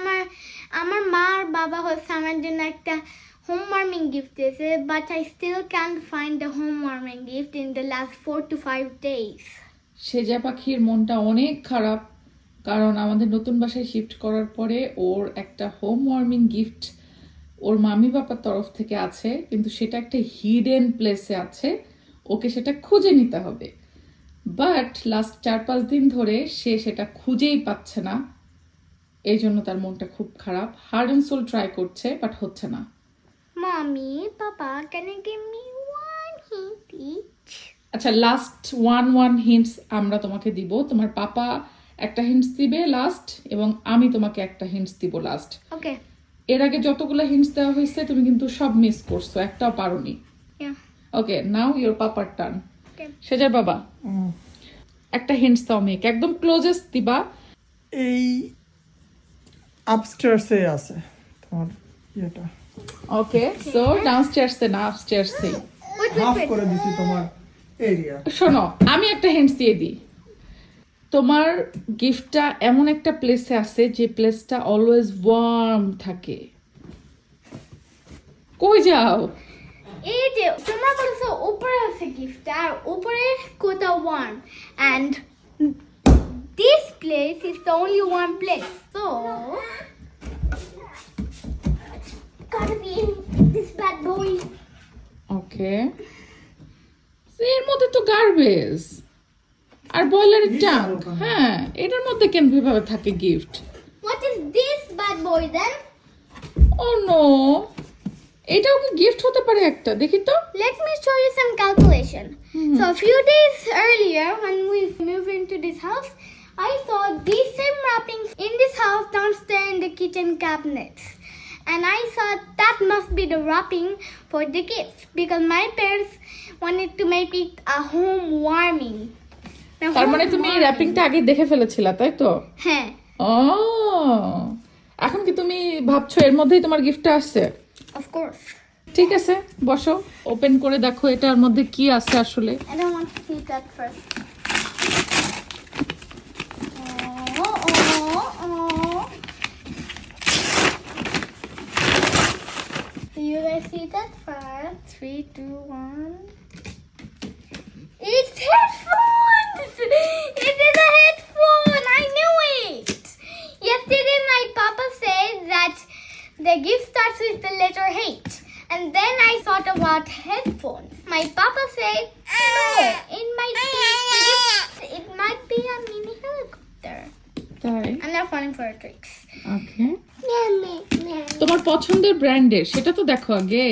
আমার আমার মা আর বাবা হচ্ছে আমার জন্য একটা হোম ওয়ার্মিং গিফট দিয়েছে but I still can find the home warming gift in the last four two five days সেজা পাখির মনটা অনেক খারাপ, কারণ আমাদের নতুন বাসায় শিফট করার পরে ওর একটা হোম ওয়ার্মিং গিফট ওর মামি বাবার তরফ থেকে আছে, কিন্তু সেটা একটা হিডেন প্লেসে আছে, ওকে সেটা খুঁজে নিতে হবে। বাট লাস্ট চার পাঁচ দিন ধরে সে সেটা খুঁজেই পাচ্ছে না। এই জন্য তার মনটা খুব খারাপ। হার্ড অ্যান্ড সোল ট্রাই করছে বাট হচ্ছে না। Mummy papa you give me one hint each? আচ্ছা লাস্ট ওয়ান ওয়ান হিন্টস আমরা তোমাকে দিব। তোমার পাপা একটা হিন্টস দিবে লাস্ট এবং আমি তোমাকে একটা হিন্টস দিব লাস্ট ওকে এর আগে যতগুলো হিন্টস দেওয়া হয়েছে তুমি কিন্তু সব মিস করছ একটাও পারোনি। ওকে নাও ইওর পাপার টার্ন. সেজার বাবা একটা হিন্টস দাও মেয়েকে। একদম ক্লোজেস্ট দিবা। এই আপস্টার্সে আছে তোমার ইয়েটা। ওকে সো ডাউনস্টেয়ার্সে না আপস্টেয়ার্সে হাফ. করে দিছি তোমার এরিয়া শোনো আমি একটা হিন্টস দিয়ে দিই। তোমার গিফটটা এমন একটা প্লেসে আছে যে প্লেসটা অলওয়েজ ওয়ার্ম থাকে। কই যাও? এই যে তোমরা বলছো উপরে আছে গিফট আর উপরে কোথাও one and this place is the only one place so okay এর মধ্যে তো গার্বেজ আর বয়লারের ট্যাঙ্ক হ্যাঁ এটার মধ্যে কেন ভাবে থাকে gift What is this bad boy then? Oh no এটাও কি গিফট হতে পারে একটা দেখি তো Let me show you some calculation. So a few days earlier, when we moved into this house, I saw these same wrappings in this house downstairs in the kitchen cabinets. And I thought that must be the wrapping for the gift because my parents wanted to make it a home warming. তার মানে তুমি র্যাপিংটা আগে দেখে ফেলেছিলা তাই তো হ্যাঁ ও এখন কি তুমি ভাবছ এর মধ্যেই তোমার গিফটটা আসছে of course. ঠিক আছে বসো ওপেন করে দেখো এটার মধ্যে কি আছে আসলে I don't want to see that first. you guys see that far? Three, two, one. It's headphones! It is a headphone! I knew it! Yesterday my papa said that the gift starts with the letter H. And then I thought about headphones. My papa said, no, it might be, it might be a mini helicopter. Sorry. I'm not falling for tricks. Okay. তোমার পছন্দের ব্র্যান্ডের? সেটা তো দেখো আগে।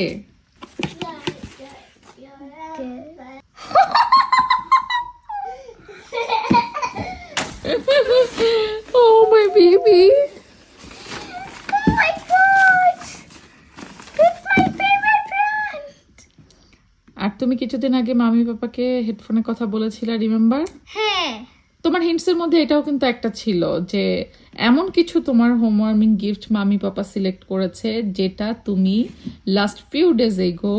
ও my baby oh my gosh! It's my favorite brand! আর তুমি কিছুদিন আগে মামি পাপাকে হেডফোনের কথা বলেছিলে রিমেম্বার হ্যাঁ। তোমার হিন্টসের মধ্যে এটাও কিন্তু একটা ছিল যে এমন কিছু তোমার হোমওয়ার্মিং গিফট মামি পাপা সিলেক্ট করেছে যেটা তুমি লাস্ট ফিউ ডেজ এগো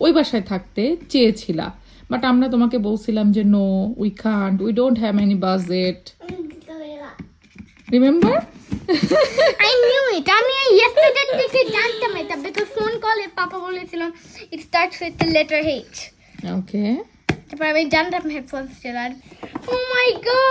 ওই বাসায় থাকতে চেয়েছিলা বাট আমরা তোমাকে বলছিলাম যে no we can't we don't have any budget remember I knew it. আমি yesterday থেকে জানতাম এটা because ফোন কলে পাপা বলেছিল it starts with the letter H. ওকে তারপর আমি জানতাম হেডফোনস ছিল আর Oh my god!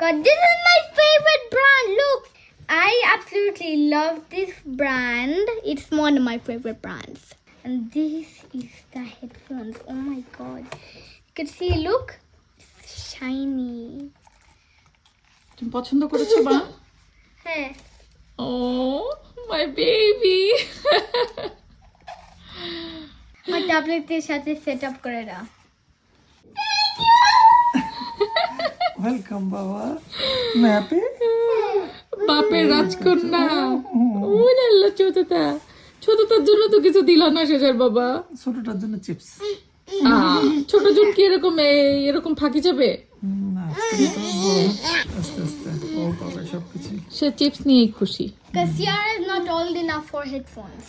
My god, this is my favorite brand. Look, I absolutely love this brand. It's one of my favorite brands. And this is the headphones. Oh my god. You can see, look, it's shiny. তুমি পছন্দ করেছ বা হ্যাঁ ও my baby আমার ট্যাবলেটের সাথে set up করে দাও ওয়েলকাম বাবা। ম্যাপে? বাপের রাজকন্যা। ওই আল্লাহ ছোটটা। ছোটটার জন্য তো কিছু দিল না শেষের বাবা। ছোটটার জন্য চিপস। ছোট জন কি এরকম এরকম ফাঁকি যাবে সে চিপস নিয়েই খুশি। Because Sierra is not old enough for headphones.